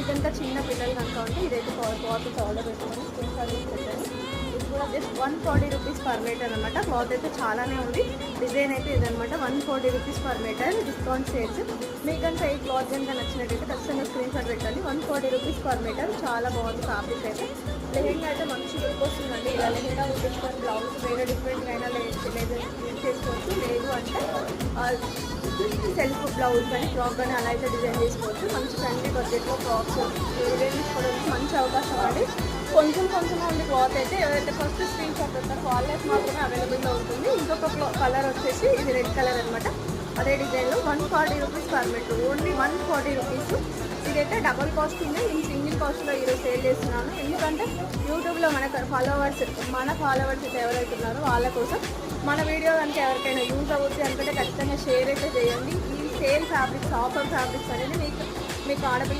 మీకు ఇంకా చిన్న పిల్లలు కనుక ఉంటే ఇదైతే క్లాత్ చాలా పెట్టుకొని స్క్రీన్ షాట్ తీసి పెట్టండి ఇది కూడా just one forty rupees per metre అనమాట క్లాత్ అయితే చాలానే ఉంది. డిజైన్ అయితే ఇదనమాట one forty rupees per metre discount shares. మీకు కనుక ఈ క్లాత్ కనుక నచ్చినట్టయితే ఖచ్చితంగా స్క్రీన్ షాట్ పెట్టండి. One forty rupees per metre చాలా బాగుంది ఫ్యాబ్రిక్ అయితే. లెహెంగా అయితే మంచి లుక్ వస్తుందండి. ఇలా లెహెంగా కుట్టించుకొని బ్లౌజ్ వేరే డిఫరెంట్ అయినా లేదు చేసుకోవచ్చు. లేదు అంటే సెల్ఫ్ బ్లౌజ్ కానీ ఫ్రాక్ కానీ అలా అయితే డిజైన్ చేసుకోవచ్చు. మంచి ఫ్రెండ్లీ బడ్జెట్లో ఫ్రాక్స్ డిజైన్ తీసుకోవడానికి మంచి అవకాశం అండి. కొంచెం కొంచెం ఉంది క్లాత్ అయితే ఎవరైతే ఫస్ట్ స్క్రీన్ షాట్ వస్తారో వాళ్ళకి మాత్రమే అవైలబుల్గా ఉంటుంది. ఇంకొక కలర్ వచ్చేసి ఇది రెడ్ కలర్ అనమాట అదే డిజైన్లో one forty rupees per metre only one forty rupees ఇదైతే డబల్ కాస్ట్ ఉంది. నేను సింగిల్ కాస్ట్లో ఈరోజు సేల్ చేస్తున్నాను. ఎందుకంటే యూట్యూబ్లో మన ఫాలోవర్స్ మన ఫాలోవర్స్ అయితే ఎవరైతే ఉన్నారో వాళ్ళ కోసం మన వీడియో కనుక ఎవరికైనా యూజ్ అవుతుంది అనుకుంటే ఖచ్చితంగా షేర్ అయితే చేయండి. ఈ సేల్ ఫ్యాబ్రిక్స్ ఆఫర్ ఫ్యాబ్రిక్స్ అనేది మీకు మీకు ఆడపిల్లలు